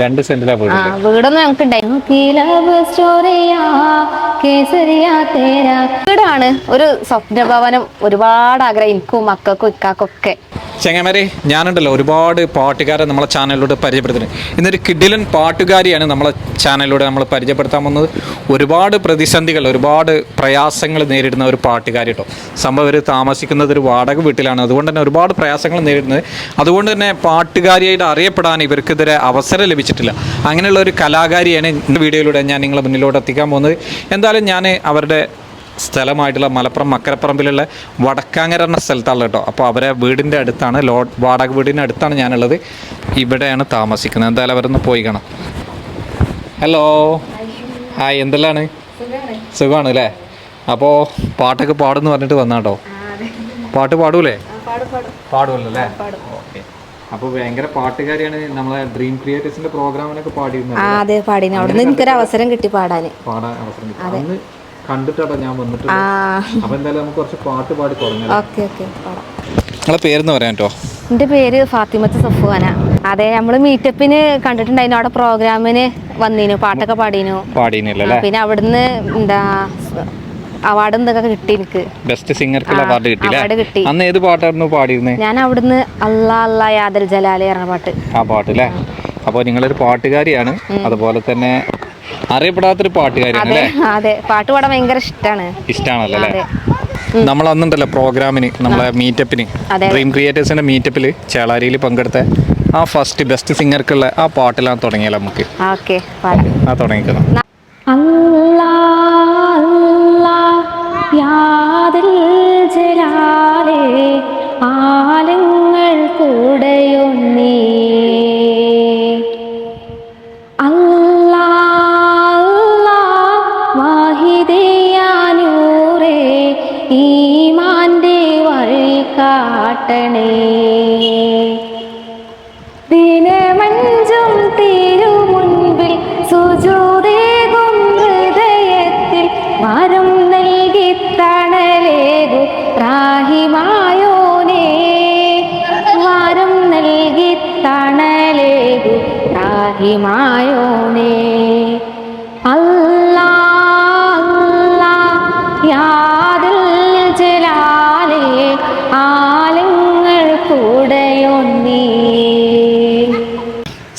രണ്ട് സെന്റിലാ വീട് വീടൊന്നും ഞങ്ങൾക്ക് വീടാണ് ഒരു സ്വപ്ന ഭവനം ഒരുപാട് ആഗ്രഹം എനിക്കും മക്കൾക്കും ഇക്കാക്കൊക്കെ. ചെങ്ങമാരെ ഞാനുണ്ടല്ലോ ഒരുപാട് പാട്ടുകാരെ നമ്മളെ ചാനലിലൂടെ പരിചയപ്പെടുത്തുന്നത് ഇന്നൊരു കിഡിലൻ പാട്ടുകാരിയാണ് നമ്മളെ ചാനലിലൂടെ നമ്മൾ പരിചയപ്പെടുത്താൻ വന്നത് ഒരുപാട് പ്രതിസന്ധികൾ ഒരുപാട് പ്രയാസങ്ങൾ നേരിടുന്ന ഒരു പാട്ടുകാരി കേട്ടോ. സംഭവം ഇവർ താമസിക്കുന്നത് ഒരു വാടക വീട്ടിലാണ്. അതുകൊണ്ട് തന്നെ ഒരുപാട് പ്രയാസങ്ങൾ നേരിടുന്നത്. അതുകൊണ്ട് തന്നെ പാട്ടുകാരിയായിട്ട് അറിയപ്പെടാൻ ഇവർക്ക് ഇതുവരെ അവസരം ലഭിച്ചിട്ടില്ല. അങ്ങനെയുള്ള ഒരു കലാകാരിയാണ് ഇന്ന് വീഡിയോയിലൂടെ ഞാൻ നിങ്ങളുടെ മുന്നിലോട്ട് എത്തിക്കാൻ പോകുന്നത്. എന്തായാലും ഞാൻ അവരുടെ സ്ഥലമായിട്ടുള്ള മലപ്പുറം മക്കരപ്പറമ്പിലുള്ള വടക്കാങ്ങര എന്ന സ്ഥലത്താണ് കേട്ടോ. അപ്പോൾ അവരെ വീടിന്റെ അടുത്താണ് ലോ വാടക വീടിന്റെ അടുത്താണ് ഞാനുള്ളത്. ഇവിടെയാണ് താമസിക്കുന്നത്. എന്തായാലും അവരൊന്ന് പോയി കാണാം. ഹലോ ഹായ് എന്തെല്ലാണ്? സുഖമാണ് അല്ലേ? അപ്പോൾ പാട്ടൊക്കെ പാടുന്നു പറഞ്ഞിട്ട് വന്നാട്ടോ പാട്ട് പാടൂലേ? പാടുമല്ലോ അല്ലേ? ഓക്കെ. അപ്പോൾ ഭയങ്കര പാട്ടുകാരിയാണ് നമ്മളെ ഡ്രീം ക്രിയേറ്റേഴ്സിന്റെ പ്രോഗ്രാമിനൊക്കെ പാടിയിരുന്നത് അതെ പാടിന്. അവിടുന്ന് എനിക്കൊരു അവസരം കിട്ടി പാടാൻ. പാടാൻ അവസരം കിട്ടി. അന്ന് ഞാൻ വന്നിട്ട് അപ്പൊ എന്തായാലും നമുക്ക് കുറച്ച് പാട്ട് പാടി തുടങ്ങാം ഓക്കെ ഓക്കെ പാടാം. നിങ്ങളെ പേരെന്ന് പറയാൻ കേട്ടോ എന്റെ പേര് ഫാത്തിമത്ത് സഫുവാന. അതെ നമ്മൾ മീറ്റപ്പിന് കണ്ടിട്ടുണ്ടായിരുന്നു. അവിടെ പ്രോഗ്രാമിന് വന്നീനു പാട്ടൊക്കെ പാടീനു. പാടീനല്ലേ പിന്നെ അവിടുന്ന് എന്താ അവാർഡ് എന്തൊക്കെ കിട്ടി എനിക്ക്. ബെസ്റ്റ് സിംഗർക്കുള്ള അവാർഡ് കിട്ടിയില്ലേ അവാർഡ് കിട്ടി. അന്ന് ഏത് പാട്ടായിരുന്നു പാടിയിരുന്നത് ഞാൻ അവിടുന്ന് അല്ലാ അല്ലാ യാദൽ ജലാലി പറഞ്ഞ പാട്ട്. ആ പാട്ട് അല്ലേ? അപ്പോൾ നിങ്ങളൊരു പാട്ടുകാരിയാണ്. അതുപോലെ തന്നെ അറിയപ്പെടാത്തൊരു പാട്ടുകാരിയാണ് അതെ അല്ലേ? അതെ. പാട്ട് പാടാൻ ഭയങ്കര ഇഷ്ടമാണ് ഇഷ്ടമാണല്ലോ അല്ലേ? അതെ. നമ്മൾ അന്നുണ്ടല്ലോ പ്രോഗ്രാമിന് നമ്മളെ മീറ്റപ്പിന് അതെ. ഡ്രീം ക്രിയേറ്റേഴ്സിന്റെ മീറ്റപ്പിൽ ചേളാരിയിൽ പങ്കെടുത്ത ആ ഫസ്റ്റ് ബെസ്റ്റ് സിംഗർക്കുള്ള ആ പാട്ടിലാണ് തുടങ്ങിയല്ലോ നമുക്ക്? ഓക്കെ പാടാം. ആ തുടങ്ങിക്കണം ജലാലേ ആലങ്ങൾ കൂടെയൊന്നേ. അല്ലാ காட்டணே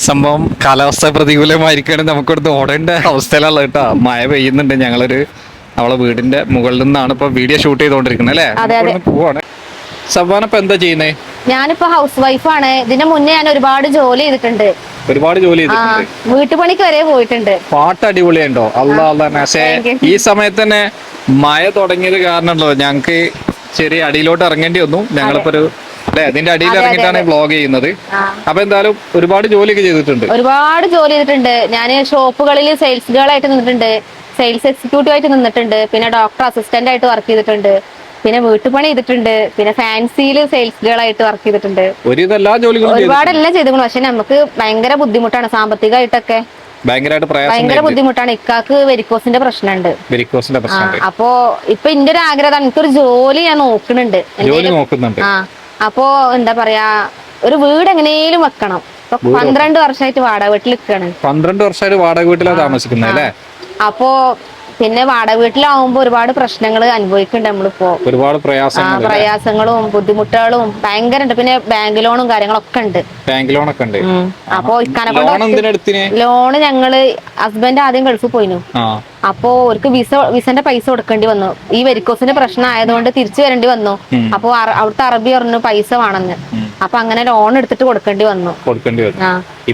സംഭവം കാലാവസ്ഥ പ്രതികൂലമായിരിക്കുകയാണ് നമുക്കിവിടുന്ന് ഓടേണ്ട അവസ്ഥയിലുള്ള കേട്ടോ. മഴ പെയ്യുന്നുണ്ട്. ഞങ്ങളൊരു അവളെ വീടിന്റെ മുകളിൽ നിന്നാണ് ഇപ്പൊ വീഡിയോ ഷൂട്ട് ചെയ്തോണ്ടിരിക്കുന്നത് അല്ലേ? പോവാണ്. സംഭവം ഇപ്പൊ എന്താ ചെയ്യുന്നേ? ഞാനിപ്പോ ഹൗസ് വൈഫാണ് ഇതിന് മുന്നേ ഞാൻ ഒരുപാട് ജോലി ചെയ്തിട്ടുണ്ട്. ഒരുപാട് ജോലി ചെയ്തിട്ടുണ്ട്. വീട്ടുപണിക്ക് വരെ പോയിട്ടുണ്ട്. പാട്ട് അടിപൊളിയുണ്ടോ അള്ളാ അള്ളാ പക്ഷേ ഈ സമയത്ത് തന്നെ മഴ തുടങ്ങിയത് കാരണമല്ലോ. ഞങ്ങക്ക് ചെറിയ അടിയിലോട്ട് ഇറങ്ങേണ്ടി വന്നു. ഞങ്ങളിപ്പോ ഒരു അല്ലെ? അതിന്റെ അടിയിൽ വ്ലോഗ് ഇറങ്ങിയിട്ടാണ് വ്ളോഗ് ചെയ്യുന്നത്. അപ്പൊ എന്തായാലും ഒരുപാട് ജോലിയൊക്കെ ചെയ്തിട്ടുണ്ട്. ഒരുപാട് ജോലി ചെയ്തിട്ടുണ്ട്. ഞാൻ ഷോപ്പുകളിൽ സെയിൽസ് ഗേൾ ആയിട്ട് നിന്നിട്ടുണ്ട്. സെയിൽസ് എക്സിക്യൂട്ടീവ് ആയിട്ട് നിന്നിട്ടുണ്ട്. പിന്നെ ഡോക്ടർ അസിസ്റ്റന്റ് ആയിട്ട് വർക്ക് ചെയ്തിട്ടുണ്ട്. പിന്നെ വീട്ടുപണി ചെയ്തിട്ടുണ്ട്. പിന്നെ ഫാൻസിയിൽ സെയിൽസ് ഗേൾ ആയിട്ട് വർക്ക് ചെയ്തിട്ടുണ്ട്. ഒരുപാട് എല്ലാം ചെയ്തു പക്ഷെ നമുക്ക് ഭയങ്കര ബുദ്ധിമുട്ടാണ് സാമ്പത്തികമായിട്ടൊക്കെ. ഭയങ്കര ബുദ്ധിമുട്ടാണ്. ഇക്കാക്ക് വെരിക്കോസിന്റെ പ്രശ്നമുണ്ട്. വെരിക്കോസിന്റെ അപ്പോ ഇപ്പൊ എന്റെ ഒരു ആഗ്രഹം എനിക്കൊരു ജോലി ഞാൻ നോക്കുന്നുണ്ട്. ജോലി നോക്കുന്നുണ്ട്. അപ്പോ എന്താ പറയാ ഒരു വീട് എങ്ങനെയും വെക്കണം. ഇപ്പൊ പന്ത്രണ്ട് വർഷമായിട്ട് വാടക വീട്ടിൽ നിൽക്കുകയാണ് പന്ത്രണ്ട് വർഷമായിട്ട് വാടക വീട്ടിലാണ് താമസിക്കുന്നത് അല്ലേ? അപ്പോ പിന്നെ വാടക വീട്ടിലാവുമ്പോ ഒരുപാട് പ്രശ്നങ്ങൾ അനുഭവിക്കുന്നുണ്ട് നമ്മളിപ്പോ. ഒരുപാട് പ്രയാസങ്ങൾ പ്രയാസങ്ങളും ബുദ്ധിമുട്ടുകളും ഭയങ്കര ഉണ്ട് പിന്നെ ബാങ്ക് ലോണും കാര്യങ്ങളൊക്കെ ഉണ്ട് ബാങ്ക് ലോണൊക്കെ ഉണ്ട് അപ്പൊ ലോൺ ഞങ്ങൾ ഹസ്ബൻഡ് ആദ്യം ഗൾഫിൽ പോയിനു. അപ്പോ അവർക്ക് വിസ വിസന്റെ പൈസ കൊടുക്കേണ്ടി വന്നു. ഈ വെരിക്കോസിന്റെ പ്രശ്നം ആയതുകൊണ്ട് തിരിച്ചു വരേണ്ടി വന്നു. അപ്പോ അവിടുത്തെ അറബി പറഞ്ഞു പൈസ വേണമെന്ന് അപ്പൊ അങ്ങനെ ലോൺ എടുത്തിട്ട് കൊടുക്കേണ്ടി വന്നു. കൊടുക്കേണ്ടി വന്നു.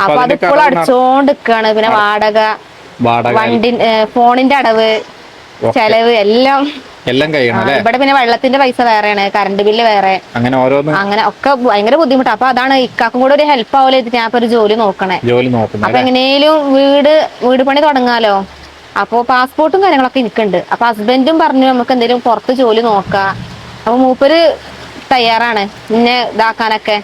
അപ്പൊ അത് അതിപ്പോൾ അടിച്ചോണ്ട് പിന്നെ വാടക വണ്ടി ഫോണിന്റെ അടവ് ചെലവ് എല്ലാം. എല്ലാം കഴിയണം ഇവിടെ പിന്നെ വെള്ളത്തിന്റെ പൈസ വേറെയാണ് കറണ്ട് ബില്ല് വേറെ. അങ്ങനെ ഓരോന്ന് അങ്ങനെ ഒക്കെ ഭയങ്കര ബുദ്ധിമുട്ടാണ് അപ്പൊ അതാണ് ഇക്കാക്കും കൂടെ ഒരു ഹെൽപ്പ് ആവൽ ഇത് ഞാൻ ഇപ്പൊ ഒരു ജോലി നോക്കണേ. ജോലി നോക്കണേ അപ്പൊ എങ്ങനെയും വീട് വീട് പണി തുടങ്ങാലോ? അപ്പോ പാസ്പോർട്ടും കാര്യങ്ങളൊക്കെ എനിക്കുണ്ട്. അപ്പൊ ഹസ്ബൻഡും പറഞ്ഞു നമുക്ക് എന്തെങ്കിലും പുറത്ത് ജോലി നോക്കാം. അപ്പൊ മൂപ്പര് തയ്യാറാണ്. ഇന്നെ ഇതാക്കാനൊക്കെ.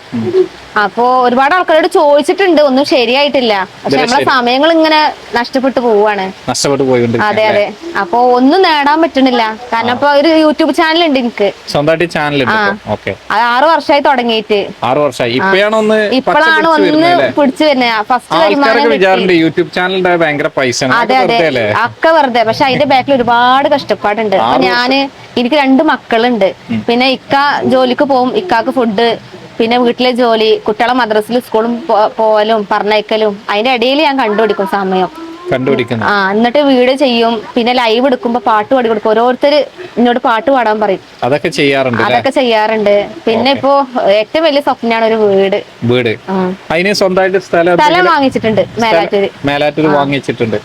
അപ്പോ ഒരുപാട് ആൾക്കാരോട് ചോദിച്ചിട്ടുണ്ട്. ഒന്നും ശരിയായിട്ടില്ല. പക്ഷെ നമ്മളെ സമയങ്ങൾ ഇങ്ങനെ നഷ്ടപ്പെട്ടു പോവാണ്. നഷ്ടപ്പെട്ടു പോയിട്ടുണ്ട്. അതെ അതെ. അപ്പൊ ഒന്നും നേടാൻ പറ്റണില്ല കാരണം ഇപ്പൊ ഒരു യൂട്യൂബ് ചാനൽ ഉണ്ട് എനിക്ക്. സ്വന്തമായിട്ട് ചാനൽ അത് ആറു വർഷമായി തുടങ്ങിയിട്ട്. ആറു വർഷമായി. ഇപ്പഴാണ് ഒന്ന് ഇപ്പോഴാണ് ഒന്ന് പിടിച്ചു വരുന്നത് ഫസ്റ്റ്. യൂട്യൂബ് ഭയങ്കര പൈസ. അതെ അതെ. ഒക്കെ വെറുതെ. പക്ഷെ അതിന്റെ ബാക്കിൽ ഒരുപാട് കഷ്ടപ്പാടുണ്ട്. അപ്പൊ ഞാൻ എനിക്ക് രണ്ട് മക്കളുണ്ട്. പിന്നെ ഇക്ക ജോലിക്ക് പോകും. ഇക്കാക്ക് ഫുഡ് പിന്നെ വീട്ടിലെ ജോലി കുട്ടികളെ മദ്രസിൽ സ്കൂളും പോലും പോവലും പറഞ്ഞയക്കലും അതിന്റെ ഇടയിൽ ഞാൻ കണ്ടുപിടിക്കും സമയം. കണ്ടുപിടിക്കുന്നത് ആ എന്നിട്ട് വീട് ചെയ്യും. പിന്നെ ലൈവ് എടുക്കുമ്പോ പാട്ട് പാടി കൊടുക്കും. ഓരോരുത്തർ എന്നോട് പാട്ട് പാടാൻ പറയും. അതൊക്കെ ചെയ്യാറുണ്ട് അതൊക്കെ ചെയ്യാറുണ്ട്. പിന്നെ ഇപ്പോ ഏറ്റവും വലിയ സ്വപ്നമാണ് ഒരു വീട്. വീട്. അതിന് സ്വന്തമായിട്ട് സ്ഥലം സ്ഥലം വാങ്ങിച്ചിട്ടുണ്ട്. മേലാറ്റൂര്. മേലാറ്റൂര് വാങ്ങിച്ചിട്ടുണ്ട്.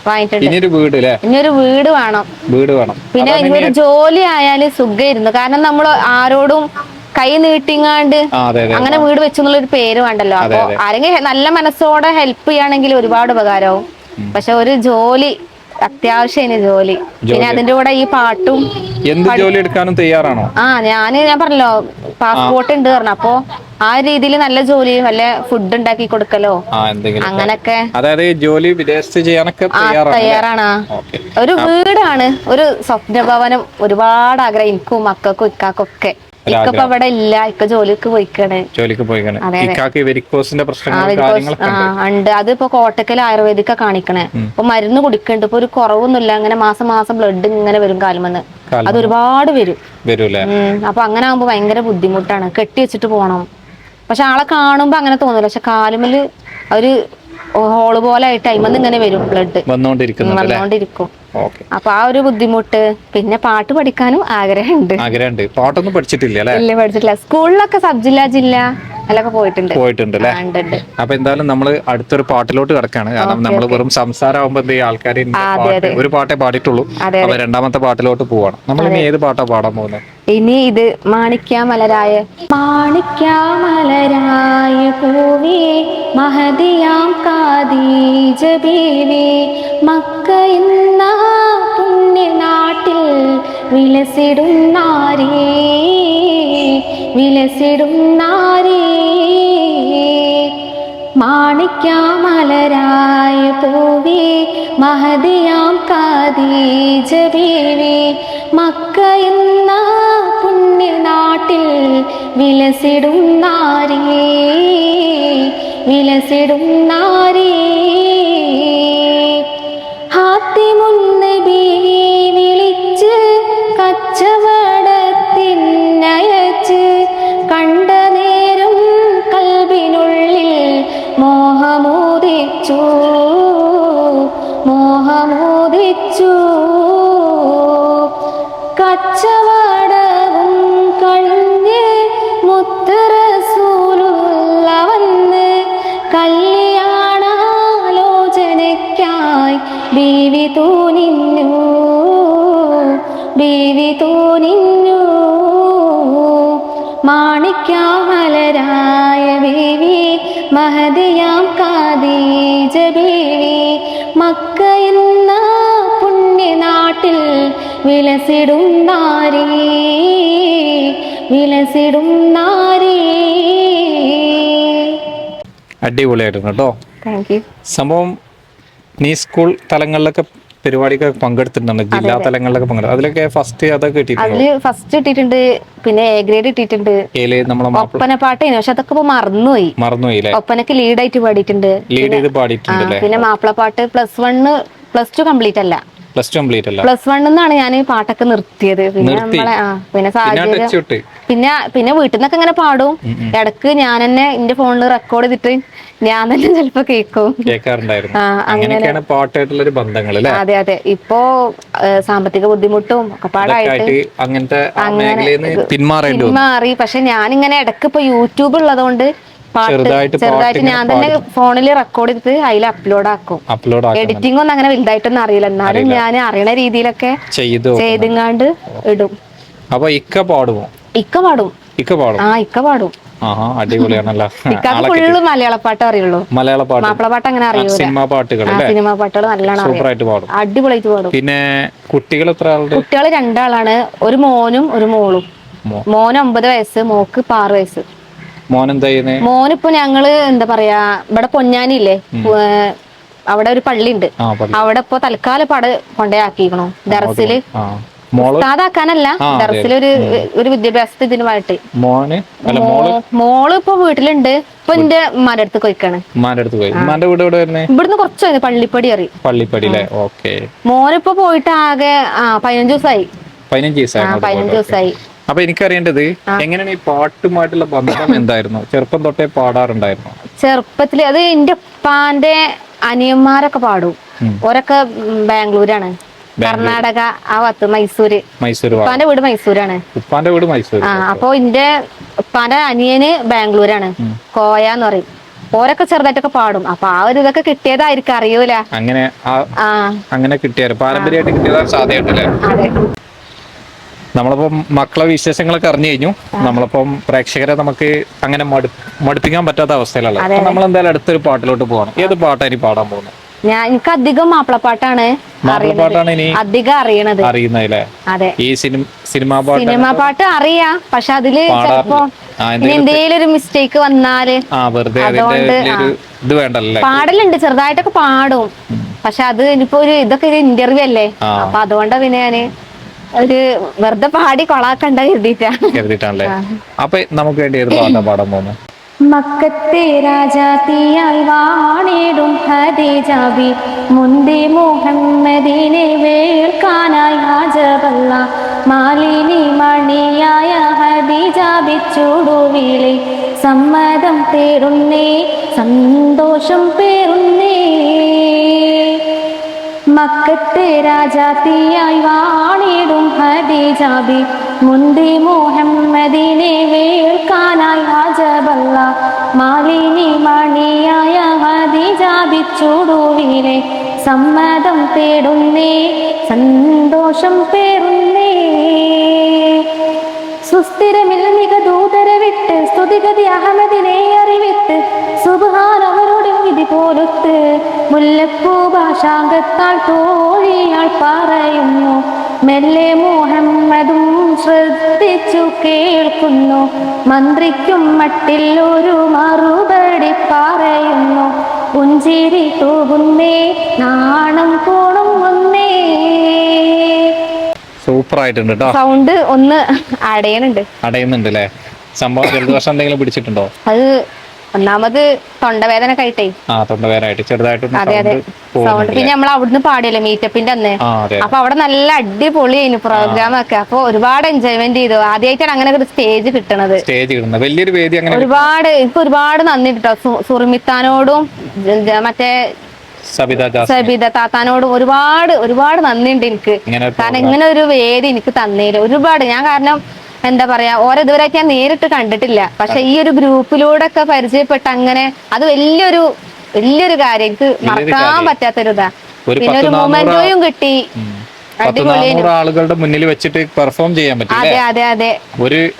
ഇനിയൊരു വീട് ഇനിയൊരു ഇനി വീട് വേണം. വീട് വേണം. പിന്നെ ഇനിയൊരു ജോലി ആയാൽ സുഖമായിരുന്നു കാരണം നമ്മൾ ആരോടും കൈ നീട്ടിങ്ങാണ്ട് അങ്ങനെ വീട് വെച്ചെന്നുള്ള ഒരു പേര് വേണ്ടല്ലോ. അപ്പൊ ആരെങ്കിലും നല്ല മനസ്സോടെ ഹെൽപ്പ് ചെയ്യുകയാണെങ്കിൽ ഒരുപാട് ഉപകാരവും. പക്ഷെ ഒരു ജോലി അത്യാവശ്യമാണ് ജോലി. പിന്നെ അതിന്റെ കൂടെ ഈ പാട്ടും എന്ത് ജോലി എടുക്കാനും തയ്യാറാണോ? ആ ഞാൻ ഞാൻ പറഞ്ഞല്ലോ പാസ്പോർട്ട് ഉണ്ട് പറഞ്ഞു. അപ്പൊ ആ രീതിയിൽ നല്ല ജോലി വല്ല ഫുഡ് ഉണ്ടാക്കി കൊടുക്കലോ? അങ്ങനൊക്കെ. അതായത് ജോലി വിദേശത്ത് ചെയ്യാനൊക്കെ തയ്യാറാണ് ഒരു വീടാണ് ഒരു സ്വപ്ന ഭവനം ഒരുപാട് ആഗ്രഹം. എനിക്കും മക്കൾക്കും ഇക്കാക്കൊക്കെ. ഇക്കപ്പൊ ഇല്ല. ഇക്ക ജോലിക്ക് പോയിക്കണേ. ജോലിക്ക് പോയിക്കണേ. ഇക്കാക്ക് വെരിക്കോസിന്റെ കാര്യങ്ങളൊക്കെ ഉണ്ട്. അതിപ്പോ കോട്ടക്കൽ ആയുർവേദിക്ക കാണിക്കണേ. ഇപ്പൊ മരുന്ന് കുടിക്കുന്നുണ്ട് ഇപ്പൊ ഒരു കുറവൊന്നുമില്ല. അങ്ങനെ മാസം മാസം ബ്ലഡ് ഇങ്ങനെ വരും കാലമെന്ന്. അത് ഒരുപാട് വരും. വരൂലേ അപ്പൊ അങ്ങനെ ആകുമ്പോ ഭയങ്കര ബുദ്ധിമുട്ടാണ്. കെട്ടി വെച്ചിട്ട് പോണം. പക്ഷെ ആളെ കാണുമ്പോ അങ്ങനെ തോന്നില്ല പക്ഷെ കാലുമൽ ഒരു ഹോൾ പോലെ ആയിട്ട് അയിമന്ന് ഇങ്ങനെ വരും ബ്ലഡ് വന്നോണ്ടിരിക്കും. അപ്പൊ ആ ഒരു ബുദ്ധിമുട്ട് പിന്നെ പാട്ട് പഠിക്കാനും ആഗ്രഹമുണ്ട്. ആഗ്രഹമുണ്ട്. പാട്ടൊന്നും പഠിച്ചിട്ടില്ല അല്ലേ? ഇല്ല പഠിച്ചിട്ടില്ല. സ്കൂളിലൊക്കെ സബ് ജില്ല ജില്ല അതിലൊക്കെ പോയിട്ടുണ്ട്. പോയിട്ടുണ്ട് അല്ലേ? അപ്പൊ എന്തായാലും നമ്മൾ അടുത്തൊരു പാട്ടിലോട്ട് കിടക്കാണ്. കാരണം നമ്മൾ വെറും സംസാരമാകുമ്പോ എന്ത് ആൾക്കാർ ഒരു പാട്ടേ പാടിയിട്ടുള്ളൂ. അപ്പൊ രണ്ടാമത്തെ പാട്ടിലോട്ട് പോവാണ്. നമ്മൾ ഇനി ഏത് പാട്ടാ പാടാൻ പോകുന്നത് ഇനി ഇത് മാണിക്യാമലരായ മാണിക്യാമലരായ പൂവേ മഹദിയാം കാദീജ ബീവി മക്ക എന്ന പുണ്യനാട്ടിൽ വിലസിടും നാരേ വിലസിടും നാരേ. പൂവേ മഹദിയാം കാദീജ ബീവി. മക്ക എന്ന പുണ്യനാട്ടിൽ വിലസിടും നാരേ വിലസിടും നാരേ. ബീവി മക്ക എന്ന പുണ്യനാട്ടിൽ വിലസിടും നാരി വിലസിടും നാരി. അടിപൊളിയായിരുന്നു കേട്ടോ. സംഭവം നീ സ്കൂൾ തലങ്ങളിലൊക്കെ പരിപാടിയൊക്കെ പങ്കെടുത്തിട്ടുണ്ട് ജില്ലാ തലങ്ങളിലൊക്കെ പങ്കെടുത്തു. അതിലൊക്കെ ഫസ്റ്റ് അതൊക്കെ കിട്ടിയിട്ടുണ്ട്? അതിൽ ഫസ്റ്റ് കിട്ടിയിട്ടുണ്ട് പിന്നെ എ ഗ്രേഡ് കിട്ടിയിട്ടുണ്ട് ഏലേ നമ്മളെ മാപ്പിള ഒപ്പന പാട്ടേനു പക്ഷെ അതൊക്കെ ഇപ്പൊ മറന്നുപോയി. മറന്നുപോയില്ലേ ഒപ്പനക്ക് ലീഡായിട്ട് പാടിയിട്ടുണ്ട്. ലീഡ് ചെയ്ത് പാടിയിട്ടുണ്ട് അല്ലേ പിന്നെ മാപ്പിളപ്പാട്ട് plus one plus two complete അല്ല. പ്ലസ് ടു കംപ്ലീറ്റ് അല്ല. പ്ലസ് വണ്ണിന്നാണ് ഞാൻ ഈ പാട്ടൊക്കെ നിർത്തിയത്. പിന്നെ നിർത്തി? നമ്മളെ ആ പിന്നെ പിന്നെ സാഹചര്യം ടച്ച് വിട്ട് പിന്നെ പിന്നെ വീട്ടിൽ നിന്നൊക്കെ ഇങ്ങനെ പാടും. ഇടയ്ക്ക് ഞാൻ തന്നെ എന്റെ ഫോണിൽ റെക്കോർഡ് ചെയ്തിട്ട് ഞാൻ തന്നെ ചിലപ്പോ കേൾക്കും കേൾക്കാറുണ്ടായിരുന്നു അങ്ങനെയൊക്കെയാണ് ബന്ധങ്ങൾ അതെ അതെ. ഇപ്പോ സാമ്പത്തിക ബുദ്ധിമുട്ടും ഒക്കെ പാടായിട്ട് ആയിട്ട് അങ്ങനത്തെ പിന്മാറി. പക്ഷെ ഞാൻ ഇങ്ങനെ ഇടയ്ക്ക് ഇപ്പൊ യൂട്യൂബ് ഉള്ളതുകൊണ്ട് ചെറുതായിട്ട് ചെറുതായിട്ട് ഞാൻ തന്നെ ഫോണിൽ റെക്കോർഡ് ചെയ്ത് അതിൽ അപ്ലോഡ് ആക്കും. അപ്ലോഡ് എഡിറ്റിംഗ് ഒന്നും അങ്ങനെ വലുതായിട്ടൊന്നും അറിയില്ല. എന്നാലും ഞാൻ അറിയണ രീതിയിലൊക്കെ ചെയ്തു ചെയ്തിങ്ങാണ്ട് ഇടും. അപ്പൊ ഇക്ക പാടുമോ ഇക്ക പാടും. ഇക്ക പാടും. ആ ഇക്ക പാടും. ആഹാ അടിപൊളിയാണല്ലോ. ഇക്കാക്ക് ഫുള്ള് മലയാള പാട്ട് അറിയുള്ളൂ. മലയാള പാട്ട്. മാപ്പിള പാട്ട് അങ്ങനെ അറിയൂല. സിനിമ പാട്ടുകൾ സിനിമ പാട്ടുകൾ നല്ലോണം സൂപ്പർ ആയിട്ട് പാടും. അടിപൊളിയായിട്ട് പാടും. പിന്നെ കുട്ടികൾ എത്ര കുട്ടികൾ രണ്ടാളാണ്. ഒരു മോനും ഒരു മോളും. മോ. മോന് ഒമ്പത് വയസ്സ് മോക്ക് ആറ് വയസ്സ്. മോൻ മോനിപ്പോ ഞങ്ങൾ എന്താ പറയാ ഇവിടെ പൊന്നാനില്ലേ അവിടെ ഒരു പള്ളി. ഉണ്ട് അവിടെ ഇപ്പൊ തൽക്കാലം പട കൊണ്ടേയാക്കിക്കണു ദർസിൽ. ആ. ആ, ദർസിലൊരു ഒരു വിദ്യാഭ്യാസ ഇതിനുമായിട്ട്. മോന്? മോൾ? ഇപ്പൊ വീട്ടിലുണ്ട്. ഇപ്പൊ എന്റെ ഉമ്മാന്റെ അടുത്ത് കൊയ്ക്കാണ് ഉമ്മാന്റെ അടുത്ത് പോയി ഉമ്മാന്റെ വീട് എവിടെ വരുന്നേ? ഇവിടുന്ന് കുറച്ച് പള്ളിപ്പടി അറി പള്ളിപ്പടി അല്ലേ? ഓക്കെ. മോനിപ്പോ പോയിട്ട് ആകെ ആ പതിനഞ്ച് ദിവസമായി പതിനഞ്ച് ദിവസമായി പതിനഞ്ച്. ദിവസമായി അപ്പൊ എനിക്കറിയേണ്ടത് എങ്ങനെയാണ് ഈ പാട്ടുമായിട്ടുള്ള ബന്ധം എന്തായിരുന്നു? ചെറുപ്പം തൊട്ടേ പാടാറുണ്ടായിരുന്നു? ചെറുപ്പത്തിൽ അത് എന്റെ ഉപ്പാന്റെ അനിയന്മാരൊക്കെ പാടും. ഓരൊക്കെ ബാംഗ്ലൂരാണ്. കർണാടക ആ ഭാഗത്ത് മൈസൂര്. മൈസൂർ ഉപ്പാന്റെ വീട് മൈസൂരാണ്. ഉപ്പാന്റെ വീട് മൈസൂർ ആ അപ്പൊ എന്റെ ഉപ്പാന്റെ അനിയന് ബാംഗ്ലൂരാണ്. കോയ എന്ന് പറയും. ഓരൊക്കെ ചെറുതായിട്ടൊക്കെ പാടും. അപ്പൊ ആ ഒരു ഇതൊക്കെ കിട്ടിയതായിരിക്കും അറിയൂല. അങ്ങനെ അങ്ങനെ കിട്ടിയാరు പാരമ്പര്യമായിട്ട് കിട്ടിയതാണ് സാധ്യമായിട്ടല്ലേ അതെ. നമ്മളിപ്പം മക്കളെ വിശേഷങ്ങളൊക്കെ അറിഞ്ഞു കഴിഞ്ഞു. നമ്മളിപ്പം പ്രേക്ഷകരെ നമുക്ക് അങ്ങനെ മടു മടുപ്പിക്കാൻ പറ്റാത്ത അവസ്ഥയിലല്ല. നമ്മൾ എന്തായാലും അടുത്തൊരു പാട്ടിലോട്ട് പോകണം. ഏത് ഇനി പാടാൻ പോകുന്നത്? ഞാൻ എനിക്ക് അധികം മാപ്പിളപ്പാട്ടാണ് അധികം അറിയണത്. അതെ. ഈ സിനിമ സിനിമാ പാട്ട് അറിയാം. പക്ഷെ അതിൽ ചിലപ്പോ എന്തേലും ഒരു മിസ്റ്റേക്ക് വന്നാൽ വേണ്ടല്ലേ പാടലുണ്ട്. ചെറുതായിട്ടൊക്കെ പാടും. പക്ഷെ അത് ഇനിയിപ്പോ ഒരു ഇതൊക്കെ ഒരു ഇന്റർവ്യൂ അല്ലേ. അപ്പൊ അതുകൊണ്ട് പിന്നെ ഞാൻ ഒരു വെറുതെ പാടി കൊളാക്കണ്ട കരുതിട്ടാണ് അപ്പൊ നമുക്ക് വേണ്ടി ഏത് പാട്ടാ പാടാൻ പോകുന്നത് മക്കത്തെ രാജാത്തിയായി വാണിടും ഹദീജാബി മുന്തി മുഹമ്മദിനെ വേൾക്കാനായി ഹാജബല്ല മാലിനി മണിയായ ഹദീജാബി ചൂടുവിളി. സമ്മതം തേടുന്നേ സന്തോഷം പേറുന്നേ. മക്കത്തെ രാജാത്തിയായി വാണിടും ഹദീജാബി മുന്തി മുഹമ്മദിനെ വേൾക്കാനായി ഹാജബല്ല മാലിനി മണിയായ ഹദീജാബി ചൂടുവിലെ സമ്മതം തേടുന്നേ സന്തോഷം പേറുന്നേ. സുസ്ഥിരമിൽ മികദൂതര വിട്ട് സ്തുതിഗതി അഹമ്മദിനെ അറിവിത്ത് സുബാൻ അവരുടെ വിധി പോലൊത്ത്. മുല്ലപ്പൂ ഭാഷാംഗത്താൽ തോഴിയാൾ പറയുന്നു മെല്ലെ മുഹമ്മദും ശ്രദ്ധിച്ചു കേൾക്കുന്നു. മന്ത്രിക്കും മട്ടിൽ ഒരു മറുപടി പറയുന്നു. പുഞ്ചിരി തൂകുന്നേ നാണം പോണുങ്ങുന്നേ സൂപ്പർ ആയിട്ടുണ്ട് കേട്ടോ സൗണ്ട് ഒന്ന് അടയുന്നുണ്ട് അടയുന്നുണ്ട് അല്ലേ സംഭവം ജലദോഷം എന്തെങ്കിലും പിടിച്ചിട്ടുണ്ടോ? അത് ഒന്നാമത് തൊണ്ടവേദന കഴിട്ടേ ആ അതെ അതെ. സൗണ്ട് പിന്നെ നമ്മൾ അവിടുന്ന് പാടിയല്ലേ മീറ്റപ്പിന്റെ അന്ന്. ആ അതെ അപ്പൊ അവിടെ നല്ല അടിപൊളിയായിരുന്നു പ്രോഗ്രാം ഒക്കെ. അപ്പൊ ഒരുപാട് എൻജോയ്മെന്റ് ചെയ്തു. ആദ്യമായിട്ടാണ് അങ്ങനെ ഒരു സ്റ്റേജ് കിട്ടണത്. സ്റ്റേജ് കിട്ടുന്നത്. വലിയൊരു വേദി അങ്ങനെ ഒരുപാട് എനിക്ക് ഒരുപാട് നന്ദി കേട്ടോ. സുറിമിത്താനോടും ജ- മറ്റേ സബിത ജാസ് സബിത താത്താനോടും ഒരുപാട് ഒരുപാട് നന്ദിയുണ്ട് എനിക്ക്. ഇങ്ങനെ ഒരു കാരണം ഇങ്ങനെ ഒരു വേദി എനിക്ക് തന്നേൽ. ഒരുപാട്. ഞാൻ കാരണം എന്താ പറയാ ഓരോ ഇതുവരെയൊക്കെ ഞാൻ നേരിട്ട് കണ്ടിട്ടില്ല. പക്ഷെ ഈ ഒരു ഗ്രൂപ്പിലൂടെ ഒക്കെ പരിചയപ്പെട്ട് അങ്ങനെ അത് വലിയൊരു വലിയൊരു കാര്യം. എനിക്ക് മറക്കാൻ പറ്റാത്ത പറ്റാത്തൊരു ഇതാ പിന്നെ ഒരു മൊമെന്റോയും കിട്ടി. ആളുകളുടെ മുന്നിൽ വെച്ചിട്ട് പെർഫോം ചെയ്യാൻ പറ്റും അതെ അതെ അതെ.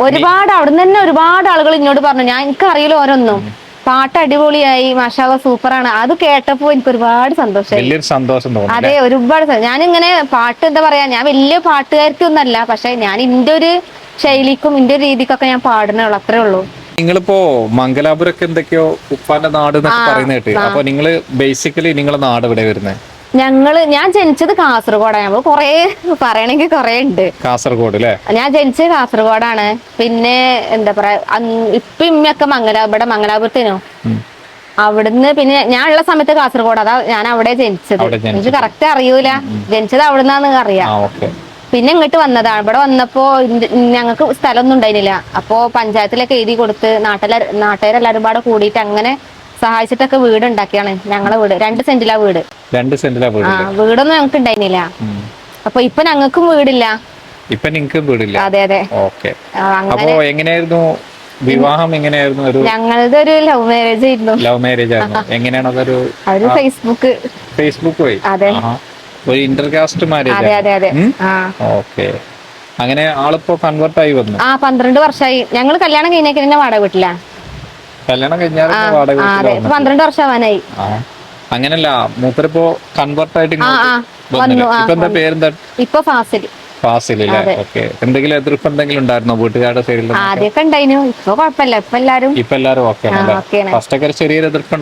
ഒരുപാട് അവിടെ നിന്ന് തന്നെ ഒരുപാട് ആളുകൾ ഇങ്ങോട്ട് പറഞ്ഞു. ഞാൻ എനിക്ക് അറിയില്ല ഓരോന്നും പാട്ട് അടിപൊളിയായി മാഷാവ സൂപ്പറാണ്. അത് കേട്ടപ്പോ എനിക്ക് ഒരുപാട് സന്തോഷമായി വലിയൊരു സന്തോഷം തോന്നുന്നു അതെ ഒരുപാട് സ- ഞാനിങ്ങനെ പാട്ട് എന്താ പറയാ ഞാൻ വലിയ പാട്ടുകാർക്കൊന്നല്ല പക്ഷെ ഞാൻ ഇന്റെ ഒരു ശൈലിക്കും ഇന്റെ ഒരു രീതിക്കൊക്കെ ഞാൻ പാടുന്നുള്ളൂ അത്രേ ഉള്ളൂ. നിങ്ങളിപ്പോ മംഗലാപുരൊക്കെ എന്തൊക്കെയോ ഉപ്പാന്റെ നാട് എന്നൊക്കെ പറയുന്ന കേട്ട് അപ്പൊ നിങ്ങൾ ബേസിക്കലി നിങ്ങളെ നാട് ഇവിടെ വരുന്നത് ഞങ്ങൾ ഞാൻ ജനിച്ചത് കാസർഗോഡാണ് നമ്മൾ കൊറേ പറയണെങ്കിൽ കൊറേ ഉണ്ട് കാസർഗോഡ് അല്ലേ ഞാൻ ജനിച്ചത് കാസർഗോഡാണ്. പിന്നെ എന്താ പറയാ ഇപ്പൊ ഇമ്മയൊക്കെ മംഗല ഇവിടെ മംഗലാപുരത്തിനോ. അവിടുന്ന് പിന്നെ ഞാൻ ഉള്ള സമയത്ത് കാസർഗോഡ്. അതാ ഞാൻ അവിടെ ജനിച്ചത്. എനിക്ക് കറക്റ്റ് അറിയൂല. ജനിച്ചത് അവിടുന്നാന്ന് അറിയാം. പിന്നെ ഇങ്ങോട്ട് വന്നതാണ് ഇവിടെ വന്നപ്പോ ഞങ്ങൾക്ക് സ്ഥലമൊന്നും ഉണ്ടായിരുന്നില്ല. അപ്പോ പഞ്ചായത്തിലൊക്കെ എഴുതി കൊടുത്ത് നാട്ടിലെ നാട്ടുകാരെല്ലാരും പാടെ കൂടിയിട്ട് അങ്ങനെ സഹായിച്ചിട്ടൊക്കെ വീട് ഉണ്ടാക്കിയാണ് ഞങ്ങളെ വീട്. രണ്ട് സെന്റിലാ വീട്. രണ്ട് സെന്റിലാ വീട് ആ വീടൊന്നും ഞങ്ങൾക്ക് ഉണ്ടായിരുന്നില്ല. അപ്പൊ ഇപ്പൊ ഞങ്ങൾക്കും വീടില്ല. ഇപ്പൊ നിങ്ങൾക്കും വീടില്ല? അതെ അതെ. ഓക്കെ. അപ്പോ എങ്ങനെയായിരുന്നു? വിവാഹം എങ്ങനെയായിരുന്നു? ഒരു ഞങ്ങളുടെ ഒരു ലവ് മാരേജ് ആയിരുന്നു. ലവ് മാരേജ് ആയിരുന്നു. എങ്ങനെയാണ് അതൊരു ഫേസ്ബുക്ക് ഫേസ്ബുക്ക് വഴി? അതെ. ഒരു ഇന്റർകാസ്റ്റ് മാരേജ് അതെ അതെ അതെ. ഓക്കെ. അങ്ങനെ ആളിപ്പോ കൺവേർട്ട് ആയി വന്നു. ആ പന്ത്രണ്ട് വർഷമായി ഞങ്ങൾ കല്യാണം കഴിഞ്ഞേക്ക് തന്നെ വാടക വീട്ടിലാ. കല്യാണം കഴിഞ്ഞാൽ അതെ. ഇപ്പൊ പന്ത്രണ്ട് വർഷമാവാനായി. ആ. അങ്ങനല്ല മൂപ്പരിപ്പോ കൺവേർട്ട് ആയിട്ട്? ഇപ്പൊ എന്താ. പേരെന്താ? ഇപ്പൊ ഫാസിൽ. ഫാസിലല്ലേ? ഓക്കെ. എന്തെങ്കിലും എതിർപ്പ് എന്തെങ്കിലും ഉണ്ടായിരുന്നോ വീട്ടുകാരുടെ സൈഡിൽ ആദ്യമൊക്കെ ഉണ്ടായിനു. ഇപ്പൊ കുഴപ്പമില്ല. ഇപ്പൊ എല്ലാരും ഇപ്പൊ എല്ലാരും ഓക്കെ ഫസ്റ്റ് ഒക്കെ ചെറിയൊരു എതിർപ്പ്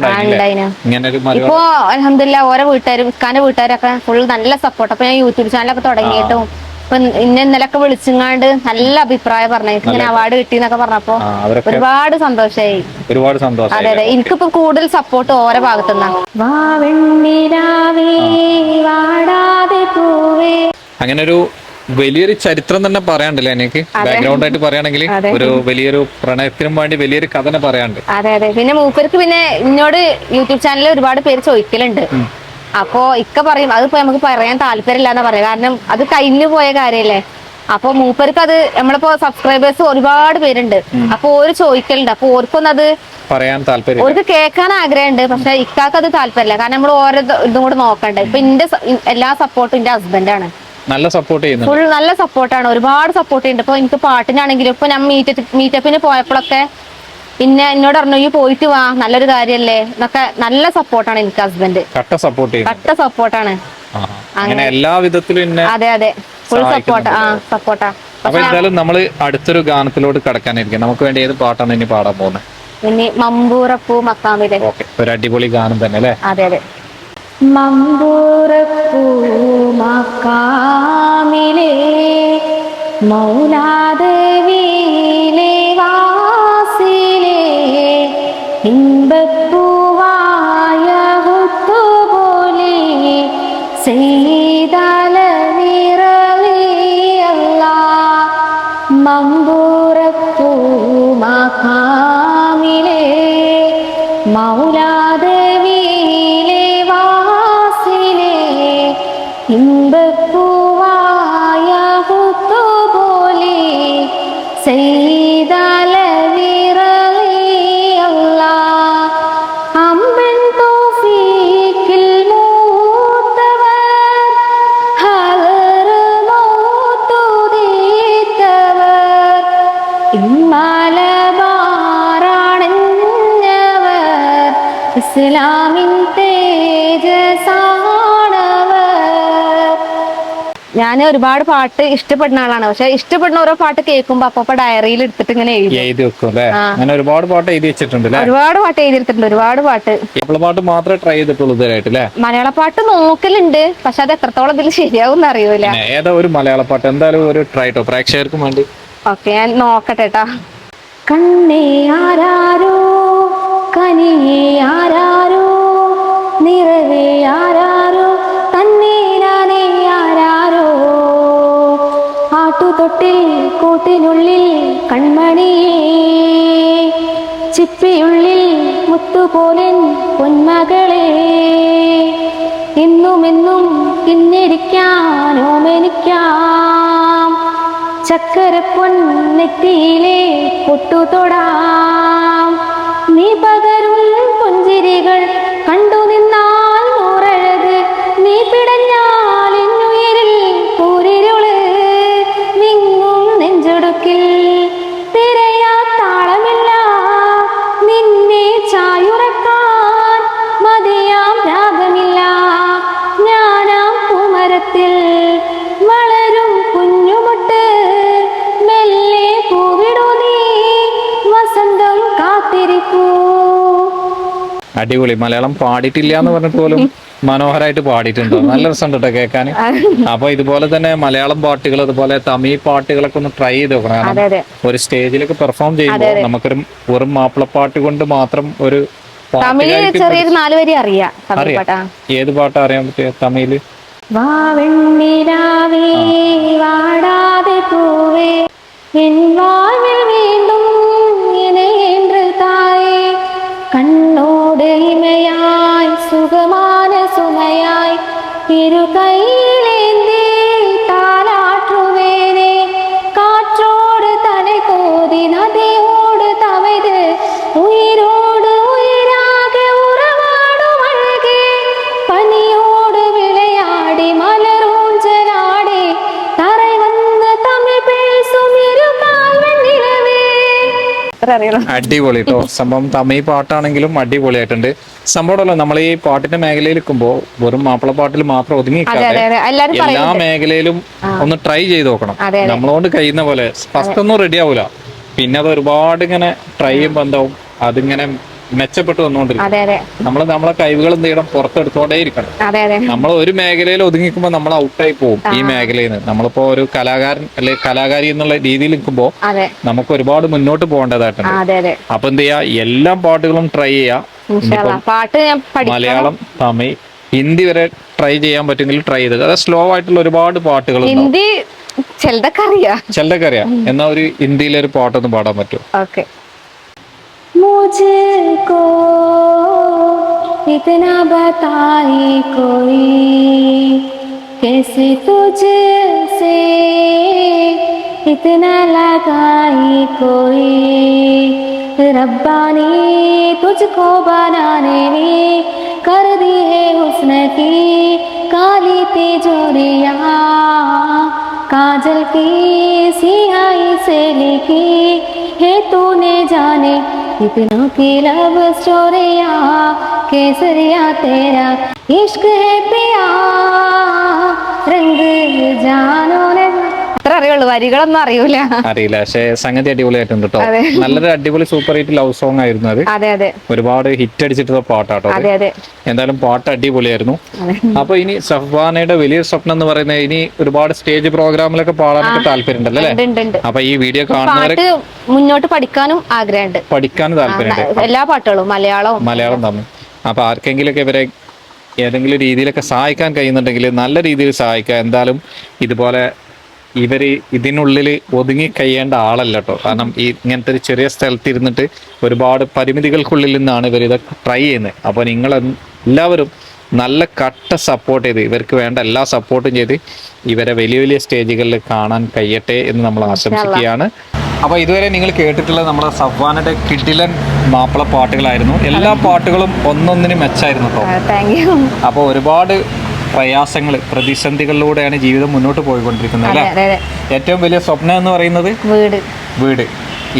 ഇങ്ങനെ ഒരു മരുവ ഇപ്പൊ അലഹമില്ല ഓരോ വീട്ടുകാരും ഇക്കാന്റെ വീട്ടുകാരൊക്കെ ഫുൾ നല്ല സപ്പോർട്ട് അപ്പൊ ഞാൻ യൂട്യൂബ് ചാനലൊക്കെ തുടങ്ങിയിട്ടും ഇപ്പൊ ഇന്നെ ഇന്നലൊക്കെ വിളിച്ചിങ്ങാണ്ട് നല്ല അഭിപ്രായം പറഞ്ഞു ഇങ്ങനെ അവാർഡ് കിട്ടിന്നൊക്കെ പറഞ്ഞപ്പോ ഒരുപാട് സന്തോഷായി. ഒരുപാട് സന്തോഷം അതെ അതെ. എനിക്കിപ്പോ കൂടുതൽ സപ്പോർട്ട് ഓരോ ഭാഗത്തുനിന്നാ വാടാതെ പൂവേ. അങ്ങനെ ഒരു വലിയൊരു ചരിത്രം തന്നെ പറയാണ്ടല്ലേ എനിക്ക് ബാക്ക്ഗ്രൗണ്ട് ആയിട്ട് പറയുകയാണെങ്കിൽ ഒരു വലിയൊരു പ്രണയത്തിനും വേണ്ടി വലിയൊരു കഥ തന്നെ പറയാണ്ട് അതെ അതെ. പിന്നെ മൂപ്പർക്ക് പിന്നെ എന്നോട് യൂട്യൂബ് ചാനലിൽ ഒരുപാട് പേര് ചോദിക്കലുണ്ട്. അപ്പോ ഇക്ക പറയും അതിപ്പോ നമുക്ക് പറയാൻ താല്പര്യമില്ല എന്ന് പറയാം കാരണം അത് കഴിഞ്ഞു പോയ കാര്യല്ലേ? അപ്പൊ മൂപ്പർക്ക് അത് നമ്മളിപ്പോ സബ്സ്ക്രൈബേഴ്സ് ഒരുപാട് പേരുണ്ട്. അപ്പൊ ഓര് ചോദിക്കലുണ്ട്. അപ്പൊ ഓർക്കൊന്നും അത് പറയാൻ താല്പര്യം ഓർക്ക് കേൾക്കാൻ ആഗ്രഹമുണ്ട്. പക്ഷെ ഇക്കാക്ക് അത് താല്പര്യമില്ല. കാരണം നമ്മൾ ഓരോ ഇത് കൂടെ നോക്കണ്ടേ. ഇപ്പൊ എന്റെ എല്ലാ സപ്പോർട്ടും എന്റെ ഹസ്ബൻഡാണ് നല്ല സപ്പോർട്ട് ചെയ്യുന്നുണ്ട്. ഫുൾ നല്ല സപ്പോർട്ടാണ് ഒരുപാട് സപ്പോർട്ട് ചെയ്യുന്നുണ്ട്. ഇപ്പൊ എനിക്ക് പാട്ടിനാണെങ്കിലും ഇപ്പൊ ഞാൻ മീറ്റ് മീറ്റപ്പിന് പോയപ്പോഴൊക്കെ പിന്നെ എന്നോട് പറഞ്ഞു ഈ പോയിട്ട് വാ നല്ലൊരു കാര്യല്ലേ? എന്നൊക്കെ നല്ല സപ്പോർട്ടാണ് എനിക്ക് ഹസ്ബൻഡ് കട്ട സപ്പോർട്ട് ചെയ്യുന്നു. കട്ട സപ്പോർട്ടാണ്. അങ്ങനെ. എല്ലാ വിധത്തിലും അതെ അതെ. ഫുൾ സപ്പോർട്ട് ആ സപ്പോർട്ടാ അപ്പൊ എന്തായാലും നമ്മൾ അടുത്തൊരു ഗാനത്തിലോട്ട് കടക്കാനിരിക്കും. നമുക്ക് വേണ്ടി ഏത് പാട്ടാണ് ഇനി പാടാൻ പോകുന്നത് ഇനി മമ്പൂറപ്പൂ മക്കാമിലെ. ഓക്കെ. ഒരു അടിപൊളി ഗാനം തന്നെ അല്ലേ? അതെ അതെ. മമ്പൂറപ്പൂ മക്കാമിലെ മൗനാദേവിയിലെ വാസിലെ ഇമ്പപ്പൂവായ പോലെ ചെയ്താല നിറവിയല്ല മമ്പൂറപ്പൂ മക്കാമിലെ മൗലാദേവിയിലെ വാസിലെ ഇമ്പപ്പൂവായ പോലെ ചെയ്താല ഇസ്ലാമിൻ തേജസാണവർ. ഞാൻ ഒരുപാട് പാട്ട് ഇഷ്ടപ്പെടുന്ന ആളാണ്. പക്ഷെ ഇഷ്ടപ്പെടുന്ന ഓരോ പാട്ട് കേൾക്കുമ്പോ അപ്പൊ ഡയറിയിൽ എടുത്തിട്ട് ഇങ്ങനെ എഴുതി. എഴുതി വെക്കും അല്ലേ? അങ്ങനെ ഒരുപാട് പാട്ട് എഴുതി വെച്ചിട്ടുണ്ട് ഒരുപാട് പാട്ട് എഴുതിയെടുത്തിട്ടുണ്ട് ഒരുപാട് പാട്ട്. പാട്ട് മാത്രമേ ട്രൈ ചെയ്തിട്ടുള്ളൂ ഇതുവരെയായിട്ട് അല്ലേ? മലയാള പാട്ട് നോക്കലുണ്ട്. പക്ഷെ അത് എത്രത്തോളം ഇതിൽ ശരിയാവും അറിയൂല. ഏതോ ഒരു മലയാള പാട്ട്? എന്തായാലും ഒരു ട്രൈ കേട്ടോ പ്രേക്ഷകർക്കും വേണ്ടി. ഓക്കെ ഞാൻ നോക്കട്ടെ ട്ടാ. കണ്ണേ ആരാരോ കനിയേ ആരാരോ? നിറവേ ആരാരോ? തന്നെ ഞാനേ ആരാരോ? ആട്ടുതൊട്ടിൽ കൂട്ടിനുള്ളിൽ കൺമണിയേ ചിപ്പിയുള്ളിൽ മുത്തുപോലൻ പൊന്മകളെ. എന്നുമെന്നും ഇന്നിരിക്കാനോമെനിക്കാം ചക്കരപ്പൊൻ നെറ്റിയിലെ പൊട്ടുതൊടാം. നീ പകരും പുഞ്ചിരികൾ കണ്ടു നിന്നാൽ അടിപൊളി. മലയാളം പാടിയിട്ടില്ല എന്ന് പറഞ്ഞിട്ട് പോലും മനോഹരമായിട്ട് പാടിയിട്ടുണ്ട്. നല്ല രസം കേട്ടോ കേൾക്കാൻ അപ്പൊ ഇതുപോലെ തന്നെ മലയാളം പാട്ടുകൾ അതുപോലെ തമിഴ് പാട്ടുകളൊക്കെ ഒന്ന് ട്രൈ ചെയ്ത് നോക്കണം കാരണം ഒരു സ്റ്റേജിലൊക്കെ പെർഫോം ചെയ്യുമ്പോൾ നമുക്കൊരു വെറും മാപ്പിളപ്പാട്ട് കൊണ്ട് മാത്രം ഒരു തമിഴ് നാല് വരി അറിയാം ഏത് പാട്ടാ അറിയാൻ പറ്റിയ തമിഴിൽ? വാടാതെ പൂവേ എൻ വീണ്ടും സുമയായി അടിപൊളി കേട്ടോ സംഭവം തമിഴ് പാട്ടാണെങ്കിലും അടിപൊളിയായിട്ടുണ്ട്. സംഭവമല്ലോ നമ്മൾ ഈ പാട്ടിന്റെ മേഖലയിൽ നിൽക്കുമ്പോൾ വെറും മാപ്പിളപ്പാട്ടിൽ മാത്രം ഒതുങ്ങി എല്ലാ മേഖലയിലും ഒന്ന് ട്രൈ ചെയ്ത് നോക്കണം. നമ്മളോണ്ട് കഴിയുന്ന പോലെ ഫസ്റ്റ് ഒന്നും റെഡി ആവൂല. പിന്നെ അത് ഒരുപാട് ഇങ്ങനെ ട്രൈ ചെയ്യുമ്പോൾ എന്താവും അതിങ്ങനെ മെച്ചപ്പെട്ട് വന്നുകൊണ്ടിരിക്കും അതെ അതെ. നമ്മൾ നമ്മളെ കഴിവുകൾ എന്ത് ചെയ്യണം? പുറത്തെടുത്തോണ്ടേ ഇരിക്കണം. അതെ അതെ. നമ്മൾ ഒരു മേഖലയിൽ ഒതുങ്ങിക്കുമ്പോൾ നമ്മൾ ഔട്ടായി പോകും ഈ മേഖലയിൽ നിന്ന്. നമ്മളിപ്പോ ഒരു കലാകാരൻ അല്ലെ കലാകാരി എന്നുള്ള രീതിയിൽ നിൽക്കുമ്പോൾ അതെ. നമുക്ക് ഒരുപാട് മുന്നോട്ട് പോകേണ്ടതായിട്ടുണ്ട്. അതെ അതെ. അപ്പൊ എന്ത് ചെയ്യാ? എല്ലാ പാട്ടുകളും ട്രൈ ചെയ്യാ. ഇൻഷാല്ലാ. പാട്ട് ഞാൻ മലയാളം തമിഴ് ഹിന്ദി വരെ ട്രൈ ചെയ്യാൻ പറ്റുമെങ്കിൽ ട്രൈ ചെയ്ത്. അത് സ്ലോ ആയിട്ടുള്ള ഒരുപാട് പാട്ടുകൾ ഹിന്ദി ചിലതൊക്കെ അറിയാം. ചിലതൊക്കെ അറിയാം. എന്നാ ഒരു ഹിന്ദിയിലെ ഒരു പാട്ടൊന്ന് പാടാൻ പറ്റുമോ? मुझको इतना बताई कोई। कैसे तुझसे इतना लगाई कोई। रब्बा ने तुझको बनाने में कर दी है हुस्न की काली तिजोरिया। काजल की सियाही से लिखी है तूने जाने, इतना की लव स्टोरिया केसरिया तेरा, इश्क है पिया रंग जानों ने അറിയുള്ളൂ വരികളൊന്നും അറിയൂല. അറിയില്ല പക്ഷെ സംഗതി അടിപൊളിയായിട്ടുണ്ട് കേട്ടോ നല്ലൊരു അടിപൊളി സൂപ്പർ ഹിറ്റ് ലവ് സോങ് ആയിരുന്നു അത്. അതെ അതെ. ഒരുപാട് ഹിറ്റ് അടിച്ചിട്ടുള്ള പാട്ടാട്ടോ അതെ. അതെ എന്തായാലും പാട്ട് അടിപൊളിയായിരുന്നു. അപ്പൊ ഇനി സഫ്വാനയുടെ വലിയൊരു സ്വപ്നം എന്ന് പറയുന്നത് ഇനി ഒരുപാട് സ്റ്റേജ് പ്രോഗ്രാമിലൊക്കെ പാടാനൊക്കെ താല്പര്യം അല്ലേ? അപ്പൊ ഈ വീഡിയോ കാണുന്നവരെ പാട്ട് മുന്നോട്ട് പഠിക്കാനും ആഗ്രഹമുണ്ട്. പഠിക്കാനും താല്പര്യമുണ്ട്. എല്ലാ പാട്ടുകളും മലയാളവും. മലയാളം തന്നെ അപ്പൊ ആർക്കെങ്കിലും ഇവരെ ഏതെങ്കിലും രീതിയിലൊക്കെ സഹായിക്കാൻ കഴിയുന്നുണ്ടെങ്കിൽ നല്ല രീതിയിൽ സഹായിക്കുക. എന്തായാലും ഇതുപോലെ ഇവർ ഇതിനുള്ളിൽ ഒതുങ്ങി കഴിയേണ്ട ആളല്ല കേട്ടോ കാരണം ഈ ഇങ്ങനത്തെ ഒരു ചെറിയ സ്ഥലത്ത് ഇരുന്നിട്ട് ഒരുപാട് പരിമിതികൾക്കുള്ളിൽ നിന്നാണ് ഇവർ ഇതൊക്കെ ട്രൈ ചെയ്യുന്നത് അപ്പോൾ നിങ്ങൾ എല്ലാവരും നല്ല കട്ട സപ്പോർട്ട് ചെയ്ത് ഇവർക്ക് വേണ്ട എല്ലാ സപ്പോർട്ടും ചെയ്ത് ഇവരെ വലിയ വലിയ സ്റ്റേജുകളിൽ കാണാൻ കഴിയട്ടെ എന്ന് നമ്മൾ ആശംസിക്കുകയാണ്. അപ്പോൾ ഇതുവരെ നിങ്ങൾ കേട്ടിട്ടുള്ളത് നമ്മുടെ സഫ്വാനയുടെ കിഡിലൻ മാപ്പിള പാട്ടുകളായിരുന്നു എല്ലാ പാട്ടുകളും ഒന്നൊന്നിനും മെച്ചായിരുന്നു കേട്ടോ അപ്പോൾ ഒരുപാട് പ്രയാസങ്ങൾ പ്രതിസന്ധികളിലൂടെയാണ് ജീവിതം മുന്നോട്ട് പോയിക്കൊണ്ടിരിക്കുന്നത് അല്ലേ? ഏറ്റവും വലിയ സ്വപ്നം എന്ന് പറയുന്നത്? വീട്. വീട്.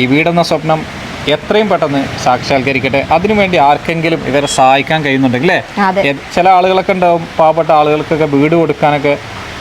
ഈ വീടെന്ന സ്വപ്നം എത്രയും പെട്ടെന്ന് സാക്ഷാത്കരിക്കട്ടെ. അതിനുവേണ്ടി ആർക്കെങ്കിലും ഇവരെ സഹായിക്കാൻ കഴിയുന്നുണ്ടെങ്കിൽ ചില ആളുകളൊക്കെ ഉണ്ടാവും പാവപ്പെട്ട ആളുകൾക്കൊക്കെ വീട് കൊടുക്കാനൊക്കെ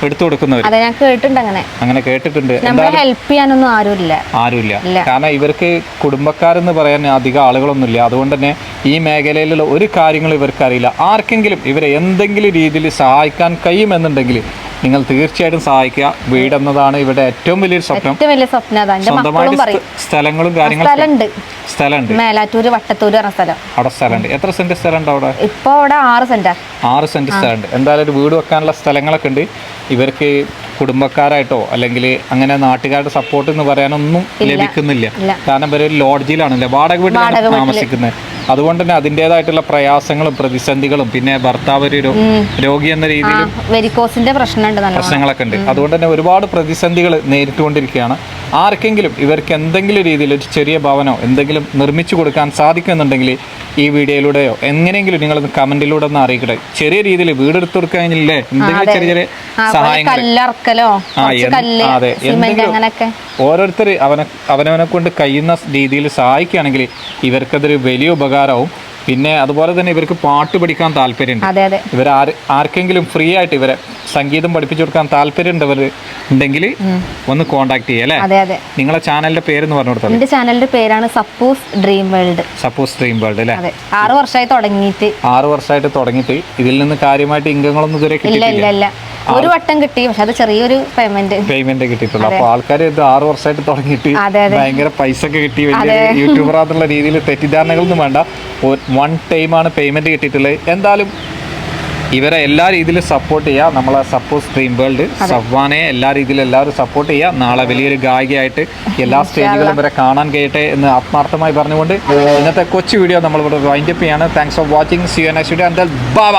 എടുത്തു കൊടുക്കുന്നവർ അതെ ഞാൻ കേട്ടിട്ടുണ്ട് അങ്ങനെ. അങ്ങനെ കേട്ടിട്ടുണ്ട്. നമ്മളെ ഹെൽപ്പ് ചെയ്യാനൊന്നും ആരുമില്ല. ആരുമില്ല. കാരണം ഇവർക്ക് കുടുംബക്കാരെന്ന് പറയാൻ അധികം ആളുകളൊന്നുമില്ല. അതുകൊണ്ട് തന്നെ ഈ മേഖലയിലുള്ള ഒരു കാര്യങ്ങളും ഇവർക്ക് അറിയില്ല. ആർക്കെങ്കിലും ഇവരെ എന്തെങ്കിലും രീതിയിൽ സഹായിക്കാൻ കഴിയുമെന്നുണ്ടെങ്കിൽ നിങ്ങൾ തീർച്ചയായിട്ടും സഹായിക്കുക. വീടെന്നതാണ് ഇവിടെ ഏറ്റവും വലിയൊരു സ്വപ്നം. ഏറ്റവും വലിയ സ്വപ്നം സ്വന്തമായിട്ട് സ്ഥലങ്ങളും കാര്യങ്ങളും സ്ഥലമുണ്ട്. മേലാറ്റൂര് വട്ടത്തൂര് പറഞ്ഞ സ്ഥലം. അവിടെ സ്ഥലമുണ്ട്. എത്ര സെന്റ് സ്ഥലമുണ്ട് അവിടെ? ഇപ്പൊ അവിടെ ആറ് സെന്റാ. ആറ് സെന്റ് സ്ഥലമുണ്ട്. എന്തായാലും ഒരു വീട് വെക്കാനുള്ള സ്ഥലങ്ങളൊക്കെ ഉണ്ട്. ഇവർക്ക് കുടുംബക്കാരായിട്ടോ അല്ലെങ്കിൽ അങ്ങനെ നാട്ടുകാരുടെ സപ്പോർട്ട് എന്ന് പറയാനൊന്നും ലഭിക്കുന്നില്ല. കാരണം ഇവർ ലോഡ്ജിലാണല്ലേ വാടക വീട്ടിലാണ് വീട്ടിൽ. താമസിക്കുന്നത്. അതുകൊണ്ട് തന്നെ അതിന്റെതായിട്ടുള്ള പ്രയാസങ്ങളും പ്രതിസന്ധികളും പിന്നെ ഭർത്താവ് ഒരു രോഗി എന്ന രീതിയിൽ വെരിക്കോസിന്റെ പ്രശ്നങ്ങളൊക്കെ ഉണ്ട്. അതുകൊണ്ട് തന്നെ ഒരുപാട് പ്രതിസന്ധികൾ നേരിട്ടുകൊണ്ടിരിക്കുകയാണ്. ആർക്കെങ്കിലും ഇവർക്ക് എന്തെങ്കിലും രീതിയിൽ ഒരു ചെറിയ ഭവനോ എന്തെങ്കിലും നിർമ്മിച്ചു കൊടുക്കാൻ സാധിക്കുന്നുണ്ടെങ്കിൽ ഈ വീഡിയോയിലൂടെയോ എങ്ങനെയെങ്കിലും നിങ്ങൾ കമന്റിലൂടെ ഒന്ന് അറിയിക്കട്ടെ. ചെറിയ രീതിയിൽ വീടെടുത്ത് കൊടുക്കാനില്ലേ എന്തെങ്കിലും ചെറിയ ചെറിയ സഹായങ്ങൾ അതെ, എന്തെങ്കിലും- ഓരോരുത്തർ അവനെ അവനവനെ കൊണ്ട് കഴിയുന്ന രീതിയിൽ സഹായിക്കുകയാണെങ്കിൽ ഇവർക്കതൊരു വലിയ ഉപകാരവും പിന്നെ അതുപോലെ തന്നെ ഇവർക്ക് പാട്ട് പഠിക്കാൻ താല്പര്യമുണ്ട്. ഇവർ ആർക്കെങ്കിലും ഫ്രീ ആയിട്ട് ഇവരെ സംഗീതം പഠിപ്പിച്ചു കൊടുക്കാൻ താല്പര്യമുണ്ടവർ ഉണ്ടെങ്കിൽ ഒന്ന് കോണ്ടാക്ട് ചെയ്യാം അല്ലേ? അതെ അതെ. നിങ്ങളെ ചാനലിന്റെ പേരെന്ന് പറഞ്ഞു കൊടുത്താൽ എന്റെ ചാനലിന്റെ പേരാണ് suppose dream world suppose dream world അല്ലേ? ആറ് വർഷമായി തുടങ്ങിയിട്ട്. ആറ് വർഷമായിട്ട് തുടങ്ങിയിട്ട് ഇതിൽ നിന്ന് കാര്യമായിട്ട് ഇൻകങ്ങളൊന്നും ഇതുവരെ ഇല്ല ഒരു വട്ടം കിട്ടി പക്ഷെ അത് ചെറിയൊരു പേയ്മെന്റ് പേയ്മെന്റ് കിട്ടിയിട്ടുള്ളൂ. അപ്പോൾ ആൾക്കാർ ഇത് ആറു വർഷമായിട്ട് തുടങ്ങിയിട്ട്. ഭയങ്കര പൈസ ഒക്കെ കിട്ടി വലിയ യൂട്യൂബർ ആണെന്നുള്ള രീതിയിൽ തെറ്റിദ്ധാരണകളൊന്നും വേണ്ട. വൺ ടൈമാണ് പേയ്മെന്റ് കിട്ടിയിട്ടുള്ളത് എന്തായാലും ഇവരെ എല്ലാ രീതിയിലും സപ്പോർട്ട് ചെയ്യുക നമ്മളെ സപ്പോസ് സ്ട്രീം വേൾഡ് സവ്വാനെ എല്ലാ രീതിയിലും എല്ലാവരും സപ്പോർട്ട് ചെയ്യുക നാളെ വലിയൊരു ഗായികയായിട്ട് എല്ലാ സ്റ്റേജുകളും ഇവരെ കാണാൻ കഴിയട്ടെ എന്ന് ആത്മാർത്ഥമായി പറഞ്ഞുകൊണ്ട് ഇന്നത്തെ കൊച്ചു വീഡിയോ നമ്മളിവിടെ വൈൻഡപ്പ് ചെയ്യാണ്. Thanks for watching C N S video bye